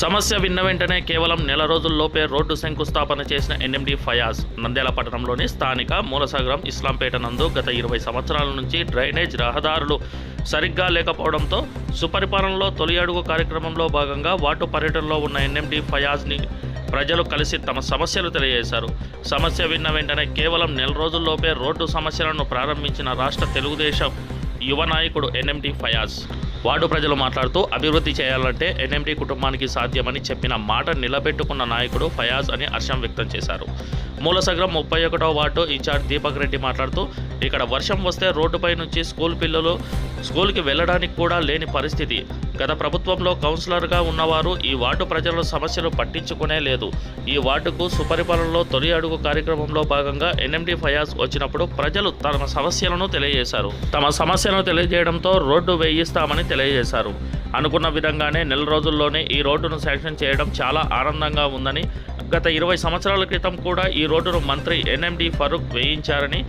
సమస్య విన్న వెంటనే కేవలం నెల రోజుల్లోపే రోడ్డు శంకుస్థాపన చేసిన ఎన్ఎండి ఫయాజ్ నంద్యాల పట్టణంలోని స్థానిక మూలసాగరం ఇస్లాంపేట నందు గత ఇరవై సంవత్సరాల నుంచి డ్రైనేజ్ రహదారులు సరిగ్గా లేకపోవడంతో సుపరిపాలనలో తొలి అడుగు కార్యక్రమంలో భాగంగా వాటు పర్యటనలో ఉన్న ఎన్ఎండి ఫయాజ్ని ప్రజలు కలిసి తమ సమస్యలు తెలియజేశారు. సమస్య విన్న వెంటనే కేవలం నెల రోజుల్లోపే రోడ్డు సమస్యలను ప్రారంభించిన రాష్ట్ర తెలుగుదేశం యువ నాయకుడు ఎన్ఎండి ఫయాజ్. వార్డు ప్రజలు మాట్లాడుతూ అభివృద్ధి చేయాలంటే ఎన్ఎండి కుటుంబానికి సాధ్యమని చెప్పిన మాట నిలబెట్టుకున్న నాయకుడు ఫయాజ్ అని హర్షం వ్యక్తం చేశారు. మూలసగ్రం ముప్పై ఒకటో వార్డు ఇన్ఛార్జ్ దీపక్ రెడ్డి మాట్లాడుతూ ఇక్కడ వర్షం వస్తే రోడ్డుపై నుంచి స్కూల్ పిల్లలు స్కూల్కి వెళ్ళడానికి కూడా లేని పరిస్థితి. గత ప్రభుత్వంలో కౌన్సిలర్గా ఉన్నవారు ఈ వార్డు ప్రజల సమస్యలు పట్టించుకునే లేదు. ఈ వార్డుకు సుపరిపాలనలో తొలి అడుగు కార్యక్రమంలో భాగంగా ఎన్ఎండి ఫయాజ్ వచ్చినప్పుడు ప్రజలు తమ సమస్యలను తెలియజేశారు. తమ సమస్యలను తెలియజేయడంతో రోడ్డు వేయిస్తామని తెలియజేశారు. అనుకున్న విధంగానే నెల రోజుల్లోనే ఈ రోడ్డును శాంక్షన్ చేయడం చాలా ఆనందంగా ఉందని గత ఇరవై సంవత్సరాల క్రితం కూడా ఈ రోడ్డును మంత్రి ఎన్ఎండి ఫరూక్ వేయించారని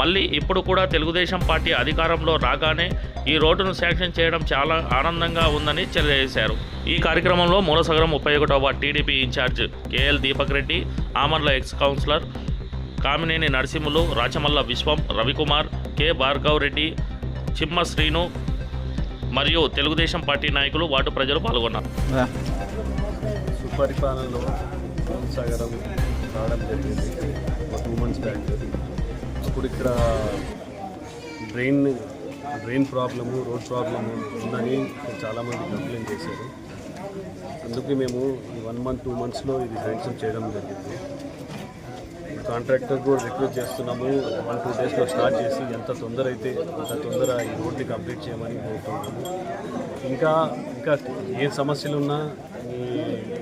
మళ్ళీ ఇప్పుడు కూడా తెలుగుదేశం పార్టీ అధికారంలో రాగానే ఈ రోడ్డును శాంక్షన్ చేయడం చాలా ఆనందంగా ఉందని తెలియజేశారు. ఈ కార్యక్రమంలో మూలసగరం ముప్పై ఒకటవ TDP incharge KL Deepak Reddy Amarla ex councillor Kamineni Narasimhulu Rachamalla Vishwam Ravikumar K Bhargav Reddy Chimma Srinu మరియు తెలుగుదేశం పార్టీ నాయకులు వాటి ప్రజలు పాల్గొన్నారు. సుపరిపాలనలో కొనసాగడం రావడం జరిగింది. Two months back. ఇప్పుడు ఇక్కడ drain drain problem road problem ఉందని చాలామంది కంప్లైంట్ చేశారు. అందుకే మేము ఈ వన్ మంత్ టూ మంత్స్లో ఇది శాంక్షన్ చేయడం జరిగింది. కాంట్రాక్టర్ కూడా రిక్వెస్ట్ చేస్తున్నాము. వన్ టూ డేస్లో స్టార్ట్ చేసి ఎంత తొందర అయితే అంత తొందర ఈ రోడ్ని కంప్లీట్ చేయమని కోరుతున్నాము. ఇంకా ఇంకా ఏ సమస్యలు ఉన్నా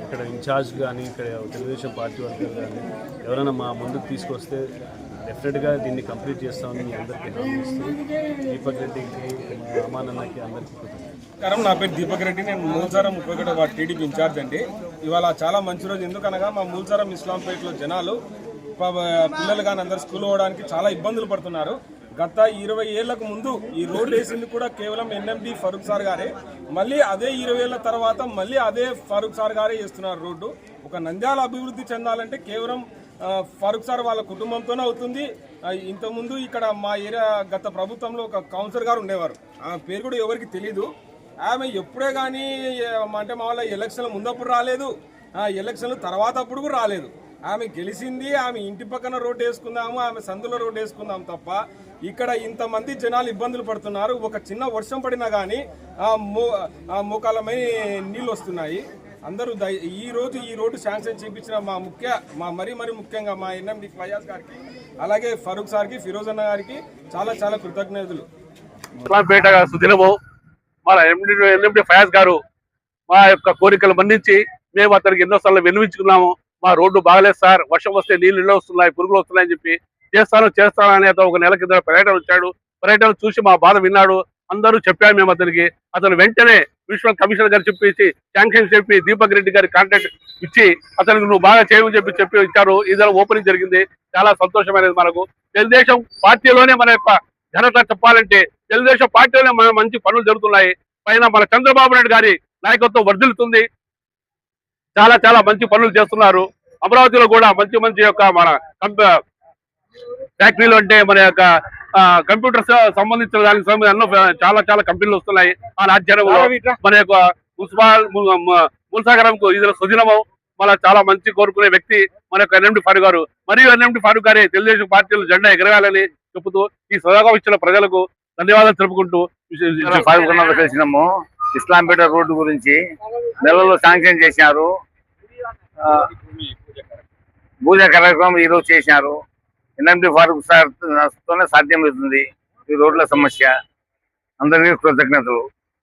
ఇక్కడ ఇన్ఛార్జ్ కానీ ఇక్కడ తెలుగుదేశం పార్టీ వర్గం కానీ ఎవరైనా మా ముందుకు తీసుకొస్తే డెఫినెట్గా దీన్ని కంప్లీట్ చేస్తామని మీ అందరికీ హామీ దీపక్ రెడ్డికి అమానన్నకి అందరికీ కరం నా పేరు దీపక్ రెడ్డి. నేను మూల్సారం ముప్పై టీడీపీ ఇన్ఛార్జ్ అండి. ఇవాళ చాలా మంచి రోజు. ఎందుకనగా మా మూల్సారం ఇస్లాంపేటలో జనాలు పిల్లలు కానీ అందరు స్కూల్ పోవడానికి చాలా ఇబ్బందులు పడుతున్నారు. గత ఇరవై ఏళ్ళకు ముందు ఈ రోడ్లు వేసింది కూడా కేవలం ఎన్ఎండి ఫరూక్ సార్ గారే. మళ్ళీ అదే ఇరవై ఏళ్ళ తర్వాత మళ్ళీ అదే ఫరూక్ సార్ గారే చేస్తున్నారు రోడ్డు. ఒక నంద్యాల అభివృద్ధి చెందాలంటే కేవలం ఫరూక్ సార్ వాళ్ళ కుటుంబంతోనే అవుతుంది. ఇంతకుముందు ఇక్కడ మా ఏరియా గత ప్రభుత్వంలో ఒక కౌన్సిలర్ గారు ఉండేవారు. ఆమె పేరు కూడా ఎవరికి తెలియదు ఆమె ఎప్పుడే కానీ అంటే మా వాళ్ళ ఎలక్షన్ల ముందప్పుడు రాలేదు. ఎలక్షన్లు ఎలక్షన్ల తర్వాత అప్పుడు కూడా రాలేదు. ఆమె గెలిచింది ఆమె ఇంటి పక్కన రోడ్డు వేసుకుందాము ఆమె సందులో రోడ్డు వేసుకుందాం తప్ప ఇక్కడ ఇంతమంది జనాలు ఇబ్బందులు పడుతున్నారు. ఒక చిన్న వర్షం పడినా కానీ మో మోకాలమై నీళ్ళు వస్తున్నాయి. అందరూ ఈ రోజు ఈ రోడ్డు శాంక్షన్ చేయించిన మా ముఖ్య మా మరీ మరీ ముఖ్యంగా మా ఎన్ఎండి ఫయాజ్ గారికి అలాగే ఫరూక్ సార్కి ఫిరోజ్ అన్న గారికి చాలా చాలా కృతజ్ఞతలు. సుదినము మన ఎండి ఎన్ఎండి ఫయాజ్ గారు మా యొక్క కోరికలు మన్నించి మేము అతనికి ఎన్నోసార్లు విన్నవించుకున్నాము. మా రోడ్డు బాగలేదు సార్ వర్షం వస్తే నీళ్ళు ఇళ్ళు వస్తున్నాయి పురుగులు వస్తున్నాయని చెప్పి చేస్తాను చేస్తాను అని అతను ఒక నెల కింద పర్యటన వచ్చాడు. పర్యటన చూసి మా బాధ విన్నాడు. అందరూ చెప్పాము మేము అతనికి. అతను వెంటనే మున్సిపల్ కమిషనర్ గారు చెప్పేసి శాంక్షన్ చెప్పి దీపక్ రెడ్డి గారి కాంటాక్ట్ ఇచ్చి అతనికి నువ్వు బాగా చేయమని చెప్పి చెప్పి ఇచ్చారు. ఇదే ఓపెనింగ్ జరిగింది. చాలా సంతోషమైనది మనకు. తెలుగుదేశం పార్టీలోనే మన యొక్క ఘనత చెప్పాలంటే తెలుగుదేశం పార్టీలోనే మన మంచి పనులు జరుగుతున్నాయి. పైన మన చంద్రబాబు నాయుడు గారి నాయకత్వం వర్ధిల్లుతుంది. చాలా చాలా మంచి పనులు చేస్తున్నారు. అమరావతిలో కూడా మంచి మంచి యొక్క మన కంపెనీ ఫ్యాక్టరీలు అంటే మన యొక్క ఆ, కంప్యూటర్స్ సంబంధించిన దానికి ఫ్యా- చాలా చాలా కంపెనీలు వస్తున్నాయి. ఆ రాజ్యాంగంలో మన యొక్క మున్సిపల్ ము- ము- మున్సాగరంకు ఇది సుదినము. మన చాలా మంచి కోరుకునే వ్యక్తి మన యొక్క ఎన్ఎండి ఫారూక్ గారు. మరియు ఎన్ఎండి ఫారూక్ గారి తెలుగుదేశం పార్టీలు జెండా ఎగరగాలని చెబుతూ ఈ సదాగా ఇచ్చిన ప్రజలకు ధన్యవాదాలు తెలుపుకుంటూ పాల్గొన్నది కలిసినాము. ఇస్లాంపేట రోడ్డు గురించి నెలలో శాంక్షన్ చేశారు. ఆ, పూజ కార్యక్రమం ఈరోజు చేశారు. ఎన్ఎండి ఫారూక్ సార్ తోనే సాధ్యమవుతుంది ఈ రోడ్ల సమస్య. అందరికీ కృతజ్ఞతలు.